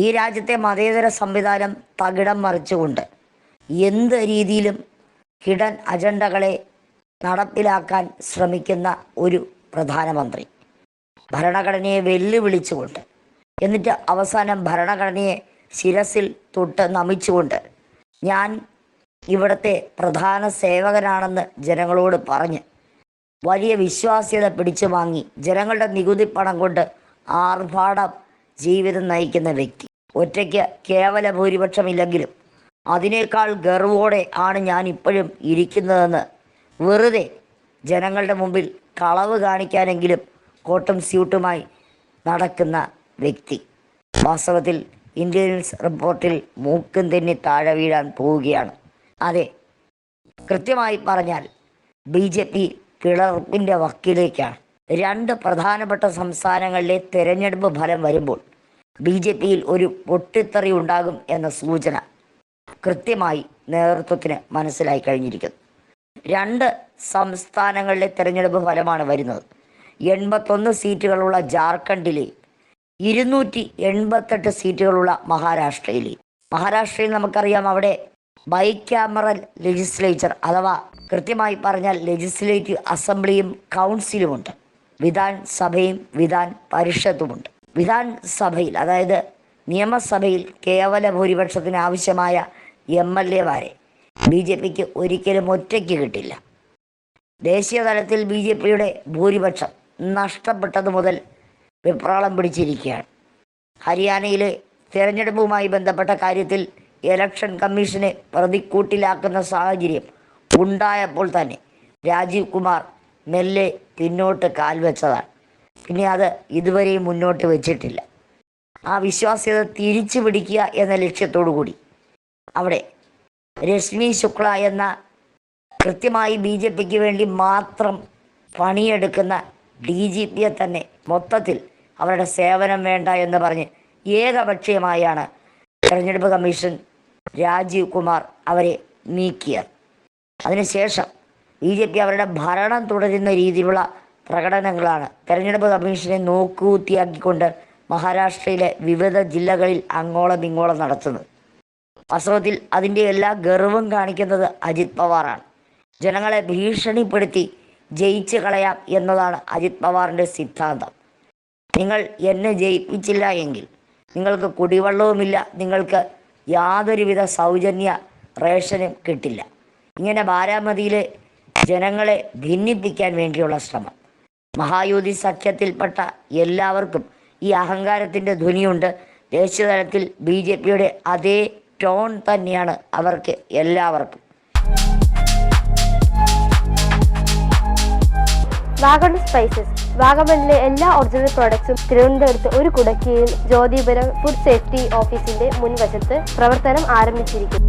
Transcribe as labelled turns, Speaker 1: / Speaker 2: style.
Speaker 1: ഈ രാജ്യത്തെ മതേതര സംവിധാനം തകിടം മറിച്ചുകൊണ്ട് എന്ത് രീതിയിലും ഹിഡൻ അജണ്ടകളെ നടപ്പിലാക്കാൻ ശ്രമിക്കുന്ന ഒരു പ്രധാനമന്ത്രി. ഭരണഘടനയെ വെല്ലുവിളിച്ചുകൊണ്ട് എന്നിട്ട് അവസാനം ഭരണഘടനയെ ശിരസിൽ തൊട്ട് നമിച്ചുകൊണ്ട് ഞാൻ ഇവിടുത്തെ പ്രധാന സേവകനാണെന്ന് ജനങ്ങളോട് പറഞ്ഞ് വലിയ വിശ്വാസ്യത പിടിച്ചു വാങ്ങി ജനങ്ങളുടെ നികുതി പണം കൊണ്ട് ആർഭാടം ജീവിതം നയിക്കുന്ന വ്യക്തി. ഒറ്റയ്ക്ക് കേവല ഭൂരിപക്ഷമില്ലെങ്കിലും അതിനേക്കാൾ ഗർവോടെ ആണ് ഞാൻ ഇപ്പോഴും ഇരിക്കുന്നതെന്ന് വെറുതെ ജനങ്ങളുടെ മുമ്പിൽ കളവ് കാണിക്കാനെങ്കിലും കോട്ടും സ്യൂട്ടുമായി നടക്കുന്ന വ്യക്തി. വാസ്തവത്തിൽ ഇന്ത്യൻസ് റിപ്പോർട്ടിൽ മൂക്കും തെന്നി താഴെ വീഴാൻ പോവുകയാണ്. അതെ കൃത്യമായി പറഞ്ഞാൽ ബി ജെ പി പിളർപ്പിന്റെ വക്കിലേക്കാണ്. രണ്ട് പ്രധാനപ്പെട്ട സംസ്ഥാനങ്ങളിലെ തെരഞ്ഞെടുപ്പ് ഫലം വരുമ്പോൾ ബി ജെ പിയിൽ ഒരു പൊട്ടിത്തെറി ഉണ്ടാകും എന്ന സൂചന കൃത്യമായി നേതൃത്വത്തിന് മനസ്സിലായി കഴിഞ്ഞിരിക്കുന്നു. രണ്ട് സംസ്ഥാനങ്ങളിലെ തെരഞ്ഞെടുപ്പ് ഫലമാണ് വരുന്നത്. എൺപത്തൊന്ന് സീറ്റുകളുള്ള ജാർഖണ്ഡിലെ ഇരുന്നൂറ്റി എൺപത്തെട്ട് സീറ്റുകളുള്ള മഹാരാഷ്ട്രയിലെ. മഹാരാഷ്ട്രയിൽ നമുക്കറിയാം അവിടെ ബൈക്യാമറൽ ലെജിസ്ലേച്ചർ അഥവാ കൃത്യമായി പറഞ്ഞാൽ ലെജിസ്ലേറ്റീവ് അസംബ്ലിയും കൗൺസിലുമുണ്ട്. വിധാൻ സഭയും വിധാൻ പരിഷത്തുമുണ്ട്. വിധാൻ സഭയിൽ അതായത് നിയമസഭയിൽ കേവല ഭൂരിപക്ഷത്തിന് ആവശ്യമായ എം എൽ എമാരെ ബി ജെ പിക്ക് ഒരിക്കലും ഒറ്റയ്ക്ക് കിട്ടില്ല. ദേശീയ തലത്തിൽ ബി ജെ പിയുടെ ഭൂരിപക്ഷം നഷ്ടപ്പെട്ടത് മുതൽ വിപ്രാളം പിടിച്ചിരിക്കുകയാണ്. ഹരിയാനയിലെ തെരഞ്ഞെടുപ്പുമായി ബന്ധപ്പെട്ട കാര്യത്തിൽ ഇലക്ഷൻ കമ്മീഷനെ പ്രതിക്കൂട്ടിലാക്കുന്ന സാഹചര്യം ഉണ്ടായപ്പോൾ തന്നെ രാജീവ് കുമാർ മെല്ലെ പിന്നോട്ട് കാൽവെച്ചതാണ്. പിന്നെ അത് ഇതുവരെയും മുന്നോട്ട് വെച്ചിട്ടില്ല. ആ വിശ്വാസ്യത തിരിച്ചു പിടിക്കുക എന്ന ലക്ഷ്യത്തോടു കൂടി. അവിടെ രശ്മി ശുക്ല എന്ന കൃത്യമായി ബി ജെ പിക്ക് വേണ്ടി മാത്രം പണിയെടുക്കുന്ന ഡി ജി പിയെ തന്നെ മൊത്തത്തിൽ അവരുടെ സേവനം വേണ്ട എന്ന് പറഞ്ഞ് ഏകപക്ഷീയമായാണ് തെരഞ്ഞെടുപ്പ് കമ്മീഷൻ രാജീവ് കുമാർ അവരെ നീക്കിയത്. അതിനുശേഷം ബി ജെ പി അവരുടെ ഭരണം തുടരുന്ന രീതിയിലുള്ള പ്രകടനങ്ങളാണ്. തെരഞ്ഞെടുപ്പ് കമ്മീഷനെ നോക്കുകൂത്തിയാക്കിക്കൊണ്ട് മഹാരാഷ്ട്രയിലെ വിവിധ ജില്ലകളിൽ അങ്ങോളം ഇങ്ങോളം നടത്തുന്നത് വാസ്തവത്തിൽ അതിന്റെ എല്ലാ ഗർവം കാണിക്കുന്നത് അജിത് പവാറാണ്. ജനങ്ങളെ ഭീഷണിപ്പെടുത്തി ജയിച്ചു കളയാം എന്നതാണ് അജിത് പവാറിന്റെ സിദ്ധാന്തം. നിങ്ങൾ എന്നെ ജയിപ്പിച്ചില്ല എങ്കിൽ നിങ്ങൾക്ക് കുടിവെള്ളവുമില്ല നിങ്ങൾക്ക് യാതൊരുവിധ സൗജന്യ റേഷനും കിട്ടില്ല. ഇങ്ങനെ ബാരാമതിയിലെ ജനങ്ങളെ ഭിന്നിപ്പിക്കാൻ വേണ്ടിയുള്ള ശ്രമം. മഹായുതി സഖ്യത്തിൽപ്പെട്ട എല്ലാവർക്കും ഈ അഹങ്കാരത്തിന്റെ ധ്വനിയുണ്ട്. ദേശീയതലത്തിൽ ബി ജെ പിയുടെ അതേ ടോൺ തന്നെയാണ് അവർക്ക് എല്ലാവർക്കും.
Speaker 2: Wagon spices. വാഗമണിലെ എല്ലാ ഒറിജിനൽ പ്രോഡക്ട്സും തിരുവനന്തപുരത്ത് ഒരു കുടക്കീഴിൽ ജ്യോതിപുരം ഫുഡ് സേഫ്റ്റി ഓഫീസിന്റെ മുൻവശത്ത് പ്രവർത്തനം ആരംഭിച്ചിരിക്കുന്നു.